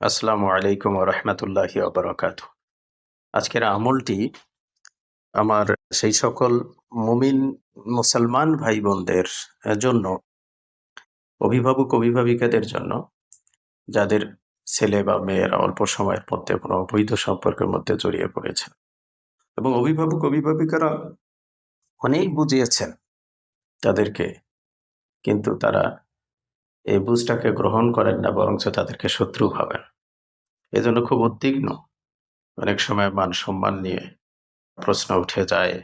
আসসালামু আলাইকুম রহমতুল্লাহ বারকাত আজকের আমলটি আমার সেই সকল মুমিন মুসলমান ভাই বোনদের জন্য, অভিভাবক অভিভাবিকাদের জন্য, যাদের ছেলে বা মেয়েরা অল্প সময়ের মধ্যে কোনো অবৈধ সম্পর্কের মধ্যে জড়িয়ে পড়েছেন এবং অভিভাবক অভিভাবিকারা অনেক বুঝিয়েছেন তাদেরকে, কিন্তু তারা এই বুঝটাকে গ্রহণ করেন না, বরঞ্চ তাদেরকে শত্রু ভাবেন। এজন্য খুব উদ্বিগ্ন। অনেক সময় মান সম্মান নিয়ে প্রশ্ন উঠে যায়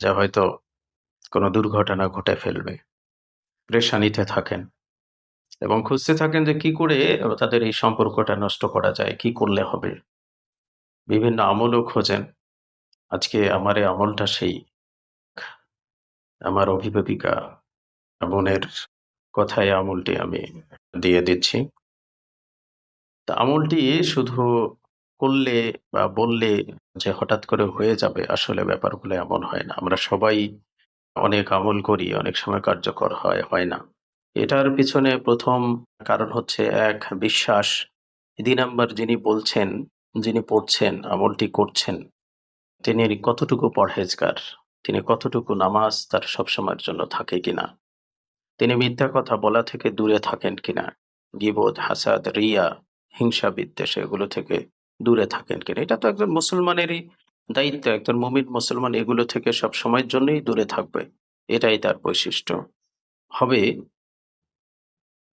যা হয়তো কোনো দুর্ঘটনা ঘটে ফেলবে। প্রেশানিতে থাকেন এবং খুঁজতে থাকেন যে কি করে তাদের এই সম্পর্কটা নষ্ট করা যায়, কি করলে হবে। বিভিন্ন আমলও খোঁজেন। আজকে আমার এই আমলটা সেই। আমার অভিভাবিকা, বোনের কথায় আমলটি আমি দিয়ে দিচ্ছি। তা আমলটি শুধু করলে বা বললে যে হঠাৎ করে হয়ে যাবে আসলে ব্যাপারগুলো এমন হয় না। আমরা সবাই অনেক আমল করি, অনেক সময় কার্যকর হয় হয় না। এটার পিছনে প্রথম কারণ হচ্ছে এক বিশ্বাস। দুই নাম্বার যিনি বলছেন, যিনি পড়ছেন, আমলটি করছেন, তিনি কতটুকু পরহেজগার? তিনি কতটুকু নামাজ তার সবসময়ের জন্য থাকে কিনা? তিনি মিথ্যা কথা বলা থেকে দূরে থাকেন কিনা? গিবোধ হাসাদ, রিয়া, হিংসা, বিদ্বেষ, এগুলো থেকে দূরে থাকেন কিনা? এটা তো একজন মুসলমানেরই দায়িত্ব, একজন মমিন মুসলমান এগুলো থেকে সব সময়ের জন্যই দূরে থাকবে। এটাই তার বৈশিষ্ট্য। হবে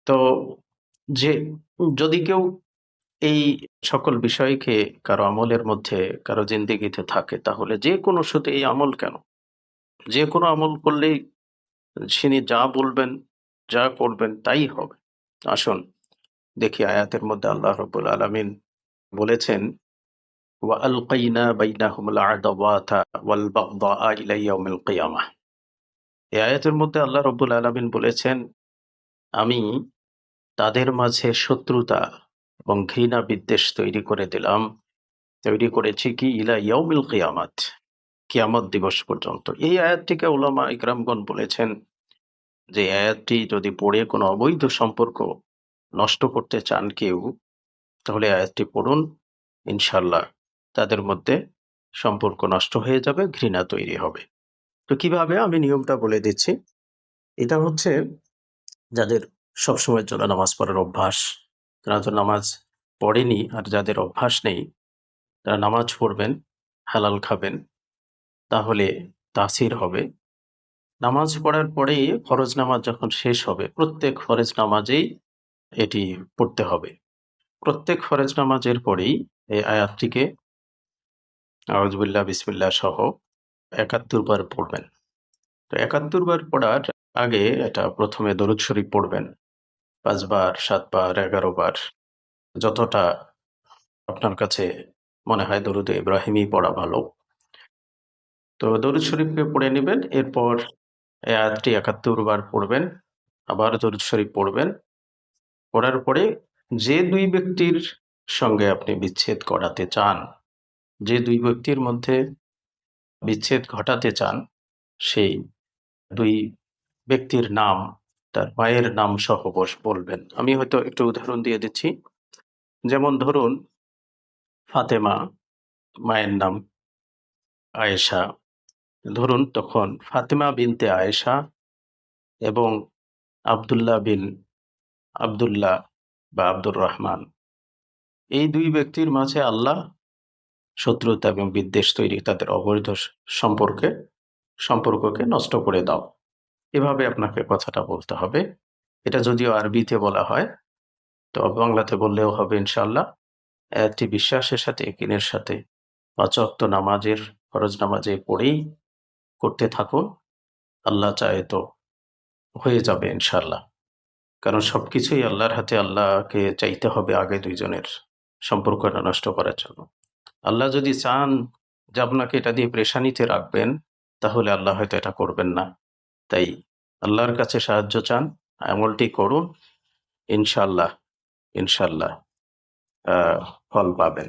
তো যে যদি কেউ এই সকল বিষয়কে কারও আমলের মধ্যে, কারও জিন্দিগিতে থাকে, তাহলে যে কোনো শুধু এই আমল কেন? যে কোনো আমল করলেই তিনি যা বলবেন, যা করবেন তাই হবে। আসুন, দেখি আয়াতের মধ্যে আল্লাহ রবুল আলমিন বলেছেন এই আয়াতের মধ্যে আল্লাহ রবুল আলমিন বলেছেন, আমি তাদের মাঝে শত্রুতা এবং ঘৃণা বিদ্বেষ তৈরি করে দিলাম। তৈরি করেছি কি? ইলা ইয়াউমিল কিয়ামাত, কিয়ামত দিবস পর্যন্ত। এই আয়াতটিকে ওলামা ইকরামগণ বলেছেন যে আয়াতটি যদি পড়ে কোনো অবৈধ সম্পর্ক নষ্ট করতে চান কেউ, তাহলে আয়াতটি পড়ুন ইনশাল্লাহ তাদের মধ্যে সম্পর্ক নষ্ট হয়ে যাবে, ঘৃণা তৈরি হবে। তো কীভাবে আমি নিয়মটা বলে দিচ্ছি? এটা হচ্ছে যাদের সবসময়ের জন্য নামাজ পড়ার অভ্যাস, তারা তো নামাজ পড়েনি আর যাদের অভ্যাস নেই, তারা নামাজ পড়বেন, হালাল খাবেন, তাহলে তাসির হবে। নামাজ পড়ার পরেই ফরজ নামাজ যখন শেষ হবে, প্রত্যেক ফরজ নামাজেই এটি পড়তে হবে। প্রত্যেক ফরজ নামাজের পরেই এই আয়াতটিকে আউজবুল্লাহ বিসমিল্লাহ সহ একাত্তর বার পড়বেন। তো একাত্তর বার পড়ার আগে এটা প্রথমে দরুদ শরীফ পড়বেন পাঁচবার সাতবার এগারো বার, যতটা আপনার কাছে মনে হয় দরুদ ইব্রাহিমই পড়া ভালো। তো দরুদ শরীফকে পড়ে নেবেন, এরপর এই আয়াতটি একাত্তর বার পড়বেন, আবার দরুদ শরীফ পড়বেন। পড়ার পরে যে দুই ব্যক্তির সঙ্গে আপনি বিচ্ছেদ করাতে চান, যে দুই ব্যক্তির মধ্যে বিচ্ছেদ ঘটাতে চান, সেই দুই ব্যক্তির নাম, তার মায়ের নাম সহ বস, বলবেন। আমি হয়তো একটু উদাহরণ দিয়ে দিচ্ছি। যেমন ধরুন, ফাতেমা, মায়ের নাম আয়েশা ধরুন তখন ফাতেমা বিনতে আয়েশা এবং আবদুল্লাহ বিন আবদুল্লাহ বা আব্দুর রহমান। এই দুই ব্যক্তির মাঝে আল্লাহ শত্রুতা এবং বিদ্বেষ তৈরি তাদের অবৈধ সম্পর্কে, সম্পর্ককে নষ্ট করে দাও। এভাবে আপনাকে কথাটা বলতে হবে। এটা যদিও আরবিতে বলা হয়, তো বাংলাতে বললেও হবে ইনশাল্লাহ একটি বিশ্বাসের সাথে একিনের সাথে। অচক্ত নামাজের, ফরজ নামাজে পড়েই করতে থাকুন, আল্লাহ চায় তো হয়ে যাবে ইনশাল্লাহ কারণ সব কিছুই আল্লাহর হাতে আল্লাহকে চাইতে হবে আগে দুইজনের সম্পর্কটা নষ্ট করার জন্য। আল্লাহ যদি চান যে আপনাকে এটা দিয়ে প্রেশানিতে রাখবেন, তাহলে আল্লাহ হয়তো এটা করবেন না। তাই আল্লাহর কাছে সাহায্য চান, আমলটি করুন ইনশাল্লাহ ইনশাল্লাহ ফল পাবেন।